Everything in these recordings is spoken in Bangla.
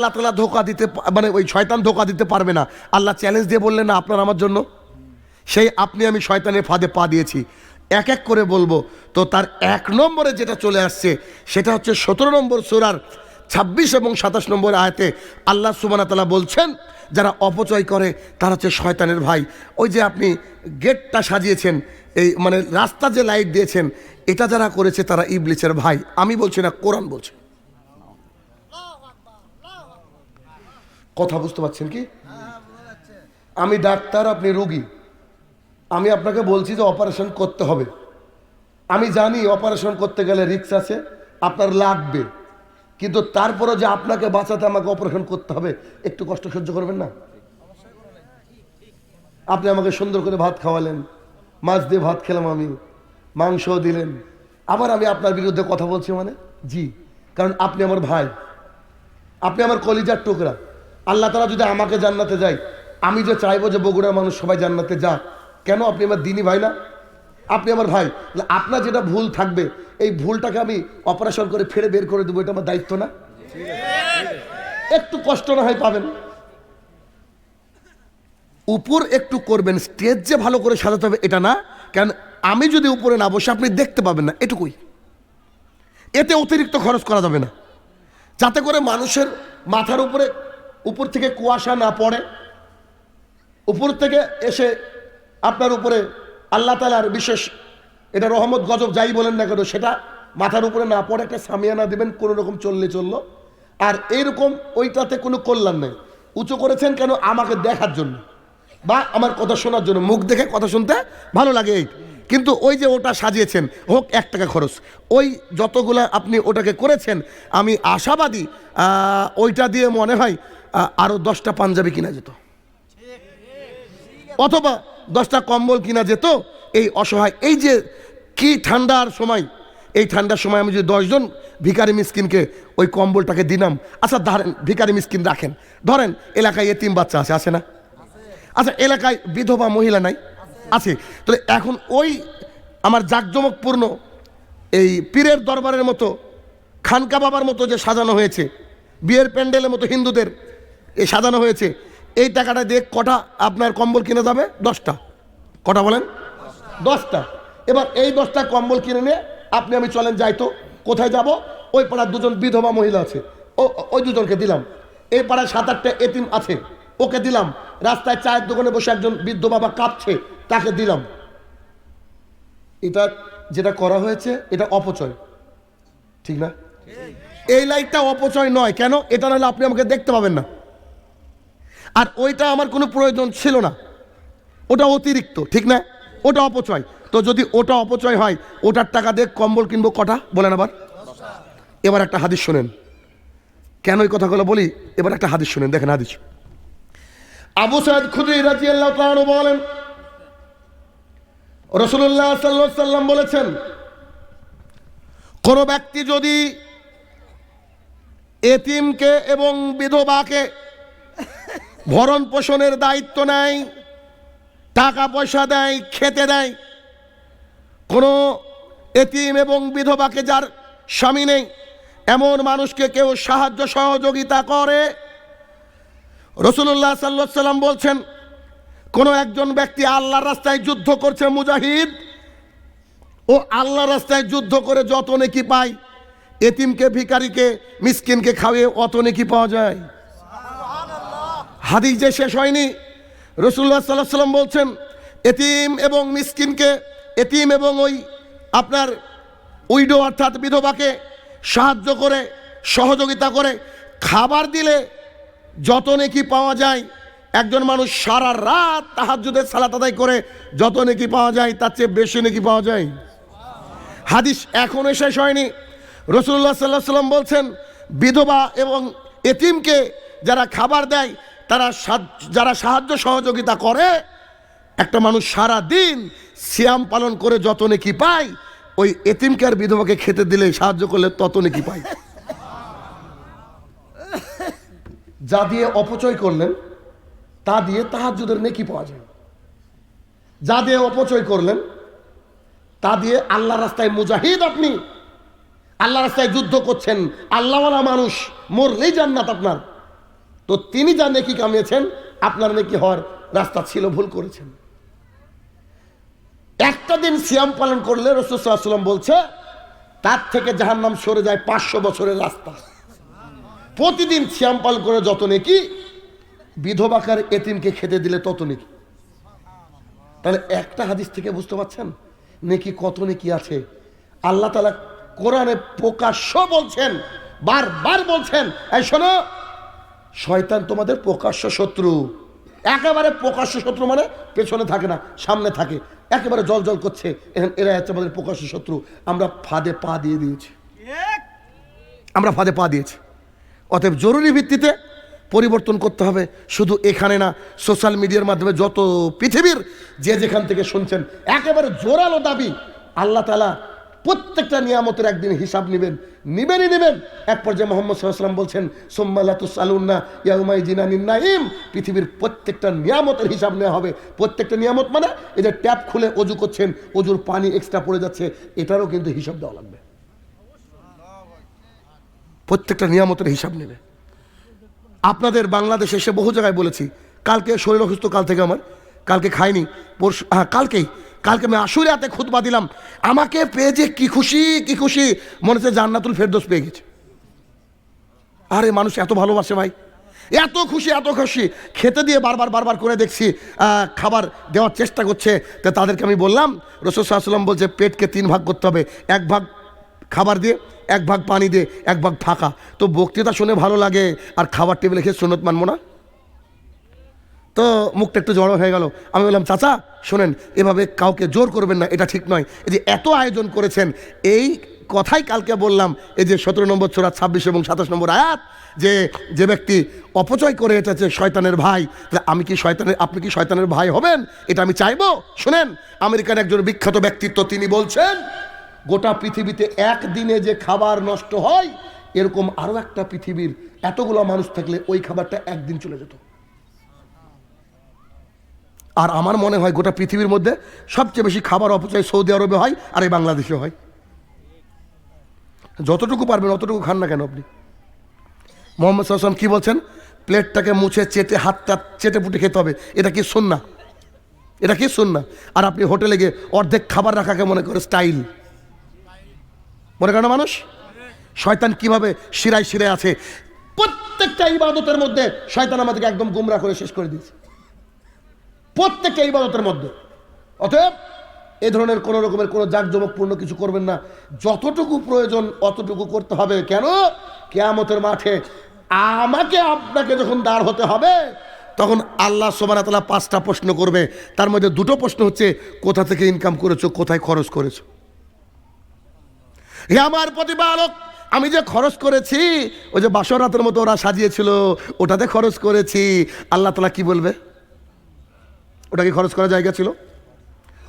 আল্লাহ তালা ধোকা দিতে মানে ওই শয়তান ধোকা দিতে পারবে না। আল্লাহ চ্যালেঞ্জ দিয়ে বললেন, না, আপনার আমার জন্য। সেই আপনি আমি শয়তানের ফাঁদে পা দিয়েছি। এক এক করে বলব। তো তার এক নম্বরে যেটা চলে আসছে, সেটা হচ্ছে সতেরো নম্বর সুরার ছাব্বিশ এবং সাতাশ নম্বর আয়তে আল্লাহ সুবানা তালা বলছেন, যারা অপচয় করে, তারা হচ্ছে শয়তানের ভাই। ওই যে আপনি গেটটা সাজিয়েছেন, এই মানে রাস্তা যে লাইট দিয়েছেন, এটা যারা করেছে, তারা ইবলিচের ভাই। আমি বলছি না, কোরআন বলছে। কথা বুঝতে পারছেন কি? আমি ডাক্তার, আপনি রুগী। আমি আপনাকে বলছি যে অপারেশন করতে হবে। আমি জানি অপারেশন করতে গেলে রিক্স আছে, আপনার লাগবে। কিন্তু তারপরে যে আপনাকে বাঁচাতে আমাকে অপারেশন করতে হবে, একটু কষ্ট সহ্য করবেন না? আপনি আমাকে সুন্দর করে ভাত খাওয়ালেন, মাছ দিয়ে ভাত খেলাম আমি, মাংস দিলেন। আবার আমি আপনার বিরুদ্ধে কথা বলছি মানে? জি, কারণ আপনি আমার ভাই। আপনি আমার কলিজার টুকরা। আল্লাহ তালা যদি আমাকে জান্নাতে যায়, আমি যে চাইব যে বগুড়ার মানুষ সবাই জান্নাতে যা কেন? আপনি আমার দিনী ভাই না? আপনি আমার ভাই। আপনার যেটা ভুল থাকবে, এই ভুলটাকে আমি অপারেশন করে ফেরে বের করে দেবো, এটা আমার দায়িত্ব না? একটু কষ্ট না হয় পাবেন। উপর একটু করবেন স্টেজ যে ভালো করে সাজাতে হবে এটা না। কারণ আমি যদি উপরে না বসে, আপনি দেখতে পাবেন না, এটুকুই। এতে অতিরিক্ত খরচ করা যাবে না। যাতে করে মানুষের মাথার উপরে উপর থেকে কুয়াশা না পড়ে, উপর থেকে এসে আপনার উপরে আল্লাহ তালার বিশেষ এটা রহমত, গজব যাই বলেন না কেন, সেটা মাথার উপরে না পড়ে, একটা সামিয়ানা দেবেন, কোনো রকম চললে চলল। আর এইরকম ওইটাতে কোনো কল্যাণ নেই। উঁচু করেছেন কেন? আমাকে দেখার জন্য বা আমার কথা শোনার জন্য। মুখ দেখে কথা শুনতে ভালো লাগে এই। কিন্তু ওই যে ওটা সাজিয়েছেন, হোক এক টাকা খরচ, ওই যতগুলা আপনি ওটাকে করেছেন, আমি আশাবাদী ওইটা দিয়ে মনে হয় আহ, আরও দশটা পাঞ্জাবি কিনা যেত। অথবা দশটা কম্বল কিনা যেত এই অসহায় এই যে কি ঠান্ডার সময় এই ঠান্ডার সময় আমি যদি দশজন ভিকারি মিসকিনকে ওই কম্বলটাকে দিলাম আচ্ছা ধরেন ভিকারি মিসকিন রাখেন ধরেন এলাকায় এতিম বাচ্চা আছে আছে না? আচ্ছা এলাকায় বিধবা মহিলা নাই? আছে। তাহলে এখন ওই আমার জাঁকজমকপূর্ণ এই পীরের দরবারের মতো খানকা বাবার মতো যে সাজানো হয়েছে বিয়ের প্যান্ডেলের মতো হিন্দুদের এ সাজানো হয়েছে। এই টাকাটা দিয়ে কটা আপনার কম্বল কিনে যাবে? দশটা। কটা বলেন? দশটা। এবার এই দশটা কম্বল কিনে নিয়ে আপনি আমি চলেন যাই তো, কোথায় যাব? ওই পাড়ার দুজন বিধবা মহিলা আছে। ও, ওই দুজনকে দিলাম। এই পাড়ায় সাত, আটটা এতিম আছে। ওকে দিলাম। রাস্তায় চায়ের দোকানে বসে একজন বৃদ্ধ বাবা কাঁপছে, তাকে দিলাম। এটা যেটা করা হয়েছে, এটা অপচয়। ঠিক না? এই লাইটটা অপচয় নয়। কেন? এটা নাহলে আপনি আমাকে দেখতে পাবেন না। আর ওইটা আমার কোনো প্রয়োজন ছিল না। ওটা অতিরিক্ত, ঠিক না? ওটা অপচয়। তো যদি ওটা অপচয় হয়, ওটার টাকা দিয়ে কম্বল কিনবো কটা? বলেন আবার। এবার একটা হাদিস শোনেন। কেন এই কথাগুলো বলি? এবার একটা হাদিস শোনেন, দেখেন হাদিস। আবু সাইদ খুদি রাজি আল্লাহ বলেন রসুল্লাহ সাল্লাহ সাল্লাম বলেছেন, কোনো ব্যক্তি যদি এতিমকে এবং বিধবাকে ভরণ পোষণের দায়িত্ব নেয়, টাকা পয়সা দেয়, খেতে দেয়। কোনো এতিম এবং বিধবাকে যার স্বামী নেই, এমন মানুষকে কেউ সাহায্য সহযোগিতা করে। রসুল্লাহ সাল্লা সাল্লাম বলছেন, কোনো একজন ব্যক্তি আল্লাহর রাস্তায় যুদ্ধ করছে মুজাহিদ, ও আল্লাহ রাস্তায় যুদ্ধ করে যত নেকি পায়, এতিমকে ভিকারিকে মিসকিনকে খাওয়িয়ে অত নেকি পাওয়া যায়। হাদিস যে শেষ হয়নি রসুল্লাহ সাল্লাহ সাল্লাম বলছেন, এতিম এবং মিসকিনকে, এতিম এবং ওই আপনার উইডো অর্থাৎ বিধবাকে সাহায্য করে, সহযোগিতা করে, খাবার দিলে যত নেকি পাওয়া যায়, একজন মানুষ সারা রাত তাহাজ্জুদের সালাত আদায় করে, যত নেকি পাওয়া যায়, তার চেয়ে বেশি নেকি পাওয়া যায়। হাদিস এখনও শেষ হয়নি। রসুল্লাহ সাল্লাহ সাল্লাম বলছেন, বিধবা এবং এতিমকে যারা খাবার দেয় তারা যারা সাহায্য সহযোগিতা করে, একটা মানুষ সারা দিন সিয়াম পালন করে যত নেকি পায়, ওই এতিমকে আর বিধবাকে খেতে দিলে সাহায্য করলে তত নেকি পায়? যা দিয়ে অপচয় করলেন, তা দিয়ে তাহাজ্জুদের নেকি পাওয়া যায়। যা দিয়ে অপচয় করলেন, তা দিয়ে আল্লাহ রাস্তায় মুজাহিদ আপনি, আল্লাহ রাস্তায় যুদ্ধ করছেন, আল্লাহওয়ালা মানুষ, মরলেই জান্নাত আপনার। তো তিনি যা নেকি কামিয়েছেন, আপনার নেকি হওয়ার রাস্তা ছিল, ভুল করেছেন। একটা দিন সিয়াম পালন করলে রসুলাম বলছে, তার থেকে যাহার নাম সরে যায় পাঁচশো বছরের রাস্তা। প্রতিদিন সিয়াম পালন করে যত নেকি, বিধবাকার এতিমকে খেতে দিলে তত নেকি। তাহলে একটা হাদিস থেকে বুঝতে পারছেন? নেকি কত নেকি আছে? আল্লাহ তালা কোরআনে প্রকাশ্য বলছেন, বারবার বলছেন, এই শোনো শয়তান তোমাদের প্রকাশ্য শত্রু। একেবারে প্রকাশ্য শত্রু মানে পেছনে থাকে না সামনে থাকে। একেবারে জল জল করছে এখন এরা হচ্ছে আমাদের প্রকাশ্য শত্রু। আমরা ফাঁদে পা দিয়ে দিয়েছি। আমরা ফাঁদে পা দিয়েছি। অতএব জরুরি ভিত্তিতে পরিবর্তন করতে হবে। শুধু এখানে না সোশ্যাল মিডিয়ার মাধ্যমে যত পৃথিবীর যে যেখান থেকে শুনছেন একেবারে জোরালো দাবি আল্লাহ তালা প্রত্যেকটা নিয়ামতের একদিন হিসাব নেবেন, নিবেনই নেবেন। এক পর্যায়ে মোহাম্মদ সাল্লাম বলছেন সোম্মালাতুস আলুন্না ইয়াউমাই জিনানিন নাইম পৃথিবীর প্রত্যেকটা নিয়ামতের হিসাব নেওয়া হবে। প্রত্যেকটা নিয়ামত মানে এই যে ট্যাপ খুলে অজু করছেন, অজুর পানি এক্সট্রা পড়ে যাচ্ছে, এটারও কিন্তু হিসাব দেওয়া লাগবে। প্রত্যেকটা নিয়ামতের হিসাব নেবে। আপনাদের বাংলাদেশে এসে বহু জায়গায় বলেছি, কালকে শরীর অসুস্থ, কাল থেকে আমার, কালকে খাইনি, পরশু হ্যাঁ কালকেই। কালকে আমি হাতে খুতবা দিলাম। আমাকে পেয়ে যে কি খুশি কি খুশি। মনে হচ্ছে জান্নাতুল ফেরদোস পেয়ে গেছে। আরে মানুষ এত ভালোবাসে ভাই। এত খুশি এত খুশি। খেতে দিয়ে বারবার বারবার করে দেখছি খাবার দেওয়ার চেষ্টা করছে। তো তাদেরকে আমি বললাম, রসুল সাল্লাম বলছে, পেটকে তিন ভাগ করতে হবে। এক ভাগ খাবার দিয়ে, এক ভাগ পানি দিয়ে, এক ভাগ ফাঁকা তো বক্তৃতা শুনে ভালো লাগে। আর খাবার টেবিলে খেয়ে সুনত মানবো না। তো মুখটা একটু জড়ো হয়ে গেল। আমি বললাম, চাচা, শোনেন, এভাবে কাউকে জোর করবেন না, এটা ঠিক নয়। এই যে এত আয়োজন করেছেন, এই কথাই কালকে বললাম, এই যে সতেরো নম্বর ছোড়া ছাব্বিশ এবং সাতাশ নম্বর আয়াত, যে যে ব্যক্তি অপচয় করে এটা শয়তানের ভাই আমি কি শয়তানের, আপনি কি শয়তানের ভাই হবেন? এটা আমি চাইব? শোনেন, আমেরিকার একজন বিখ্যাত ব্যক্তিত্ব, তিনি বলছেন, গোটা পৃথিবীতে একদিনে যে খাবার নষ্ট হয়, এরকম আরও একটা পৃথিবীর এতগুলো মানুষ থাকলে ওই খাবারটা একদিন চলে যেত। আর আমার মনে হয় গোটা পৃথিবীর মধ্যে সবচেয়ে বেশি খাবার অপচয় সৌদি আরবে হয় আর এই বাংলাদেশে হয়। যতটুকু পারবেন অতটুকু খান না কেন আপনি? মোহাম্মদ সাল্লাম কি বলছেন? প্লেটটাকে মুছে, চেটে, হাতটা চেটে পুটে খেতে হবে। এটা কি শোন না এটা কি শোন না আর আপনি হোটেলে গিয়ে অর্ধেক খাবার রাখাকে মনে করে? স্টাইল। মনে করেন মানুষ? শয়তান কীভাবে শিরায় শিরায় আছে? প্রত্যেকটা ইবাদতের মধ্যে শয়তান আমাদেরকে একদম গুমরা করে শেষ করে দিয়েছে। প্রত্যেকটা ইবাদতের মধ্যে। অতএব এ ধরনের কোনো রকমের কোনো জাঁকজমকপূর্ণ কিছু করবেন না। যতটুকু প্রয়োজন অতটুকু করতে হবে। কেন? কেয়ামতের মাঠে আমাকে আপনাকে যখন দাঁড় হতে হবে, তখন আল্লাহ সোমানা তালা পাঁচটা প্রশ্ন করবে। তার মধ্যে দুটো প্রশ্ন হচ্ছে, কোথা থেকে ইনকাম করেছ, কোথায় খরচ করেছ? হে আমার প্রতিপালক, আমি যে খরচ করেছি, ওই যে বাসরাতের মতো ওরা সাজিয়েছিল, ওটাতে খরচ করেছি। আল্লাহ তালা কি বলবে? ওটা কি খরচ করার জায়গা ছিল?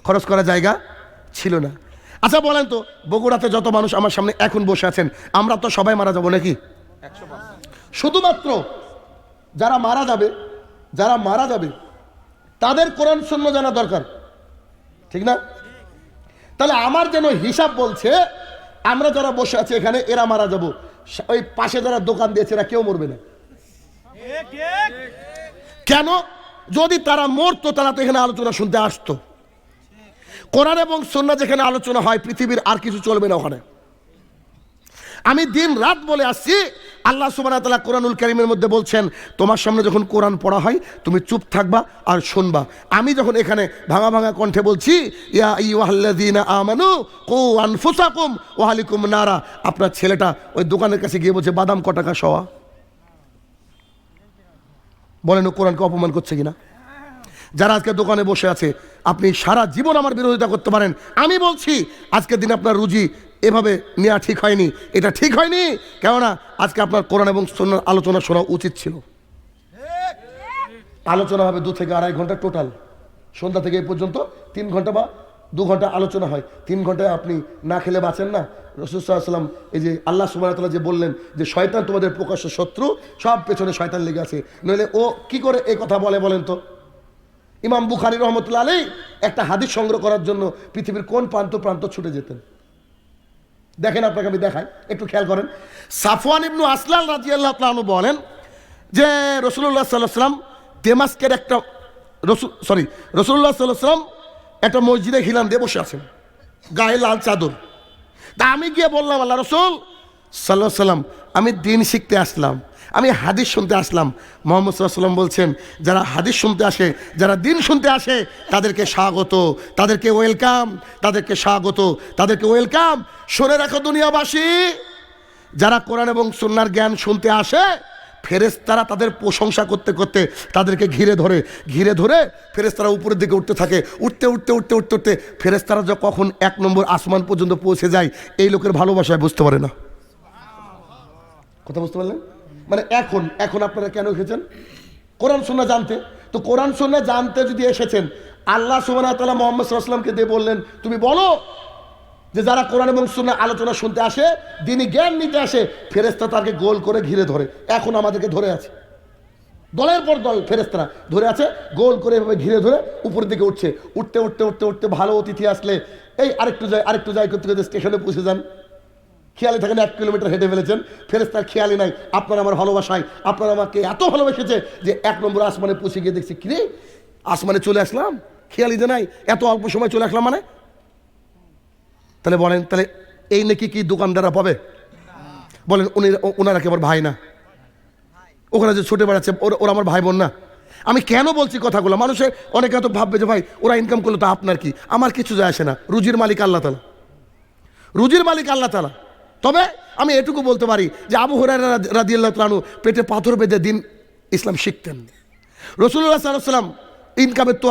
খরচ করার জায়গা ছিল না। আচ্ছা বলেন তো বগুড়াতে যত মানুষ আমার সামনে এখন বসে আছেন আমরা তো সবাই মারা যাব নাকি? শুধুমাত্র যারা মারা যাবে যারা মারা যাবে তাদের কোরআন শূন্য জানা দরকার। ঠিক না? তাহলে আমার যেন হিসাব বলছে আমরা যারা বসে আছি এখানে এরা মারা যাব। ওই পাশে যারা দোকান দিয়েছে এরা কেউ মরবে না। কেন? যদি তারা মরতো, তারা তো এখানে আলোচনা শুনতে আসতো। কোরআন এবং সন্না যেখানে আলোচনা হয়, পৃথিবীর আর কিছু চলবে না ওখানে। আমি দিন রাত বলে আসছি, আল্লাহ সুবাহ তালা কোরআনুল করিমের মধ্যে বলছেন, তোমার সামনে যখন কোরআন পড়া হয়, তুমি চুপ থাকবা আর শুনবা। আমি যখন এখানে ভাঙা ভাঙা কণ্ঠে বলছি, ইয়া কু ওয়াহলিকুম নারা। আপনার ছেলেটা ওই দোকানের কাছে গিয়ে বলছে, বাদাম ক টাকা সওয়া বলেন, ও কোরআনকে অপমান করছে কিনা? যারা আজকে দোকানে বসে আছে, আপনি সারা জীবন আমার বিরোধিতা করতে পারেন। আমি বলছি, আজকের দিনে আপনার রুজি এভাবে নেওয়া ঠিক হয়নি। এটা ঠিক হয়নি। কেননা, আজকে আপনার কোরআন এবং সন্ন্যার আলোচনা শোনা উচিত ছিল। আলোচনা হবে দু থেকে আড়াই ঘণ্টা টোটাল। সন্ধ্যা থেকে এই পর্যন্ত তিন ঘণ্টা বা দু ঘণ্টা আলোচনা হয়, তিন ঘন্টায় আপনি না খেলে বাঁচেন না। রসুলাম এই যে আল্লাহ সুবাহতাল্লাহ যে বললেন যে শয়তান তোমাদের প্রকাশ্য শত্রু, সব পেছনে শয়তান লেগে আছে। নইলে ও কি করে এই কথা বলে বলেন তো? ইমাম বুখারি রহমতুল্লা আলী একটা হাদিস সংগ্রহ করার জন্য পৃথিবীর কোন প্রান্ত প্রান্ত ছুটে যেতেন? দেখেন আপনাকে আমি দেখাই, একটু খেয়াল করেন। সাফওয়ান ইবনু আসলাল রাজি আল্লাহ বলেন যে রসুল্লাহ সাল্লাহ সাল্লাম দেমাস্কের একটা রসুল, সরি রসুল্লাহ সাল্লাহ সাল্লাম একটা মসজিদে হিলান দিয়ে বসে আছেন। গায়ে লাল চাদর। তা আমি গিয়ে বললাম, আল্লাহ রসুল সাল্লাহ সাল্লাম আমি দিন শিখতে আসলাম, আমি হাদিস শুনতে আসলাম। মোহাম্মদ সাল্লাম বলছেন, যারা হাদিস শুনতে আসে, যারা দিন শুনতে আসে, তাদেরকে স্বাগত, তাদেরকে ওয়েলকাম, তাদেরকে স্বাগত, তাদেরকে ওয়েলকাম। শুনে রাখো দুনিয়াবাসী, যারা কোরআন এবং সুন্নার জ্ঞান শুনতে আসে ফেরেস্তারা তাদের প্রশংসা করতে করতে তাদেরকে ঘিরে ধরে ঘিরে ধরে ফেরেস্তারা উপরের দিকে উঠতে থাকে। উঠতে উঠতে উঠতে উঠতে উঠতে ফেরেস্তারা কখন এক নম্বর আসমান পর্যন্ত পৌঁছে যায়, এই লোকের ভালোবাসায় বুঝতে পারে না। কথা বুঝতে পারলেন? মানে এখন এখন আপনারা কেন এসেছেন? কোরআন সুন্না জানতে। তো কোরআন সুন্না জানতে যদি এসেছেন, আল্লাহ সুবাহ তালা মোহাম্মদ সাল্লামকে দিয়ে বললেন, তুমি বলো যে যারা কোরআন এবং সুন্না আলোচনা শুনতে আসে, দিনই জ্ঞান নিতে আসে ফেরেস্তা তাকে গোল করে ঘিরে ধরে। এখন আমাদেরকে ধরে আছে। দলের পর দল ফেরেস্তারা ধরে আছে, গোল করে এভাবে ঘিরে ধরে উপরের দিকে উঠছে। উঠতে উঠতে উঠতে উঠতে ভালো অতিথি আসলে। এই আরেকটু যায় আরেকটু যায় করতে করতে স্টেশনে পৌঁছে যান। খেয়ালি থাকেন, এক কিলোমিটার হেঁটে ফেলেছেন। ফেরেস্তার খেয়ালি নাই, আপনার আমার ভালোবাসায়, আপনার আমাকে এত ভালোবেসেছে যে এক নম্বর আসমানে পৌঁছে গিয়ে দেখছি, কিরে, আসমানে চলে আসলাম? খেয়ালি যে নাই, এত অল্প সময় চলে আসলাম মানে? তাহলে বলেন, তাহলে এই নাকি কি দোকানদাররা পাবে? বলেন, উনি ওনারা কি আমার ভাই না? ওখানে যে ছুটে বেড়াচ্ছে, ওরা আমার ভাই বোন না? আমি কেন বলছি কথাগুলো? মানুষে অনেকে হয়তো ভাববে যে, ভাই, ওরা ইনকাম করল তো আপনার কি? আমার কিছু যায় আসে না। রুজির মালিক আল্লাহ তালা রুজির মালিক আল্লাহ তালা তবে আমি এটুকু বলতে পারি যে, আবু হরার রাদিয়াল্লাহ তালু পেটে পাথর বেঁধে দিন ইসলাম শিখতেন। রসুল্লাহ সাল্লাম ইনকামের তো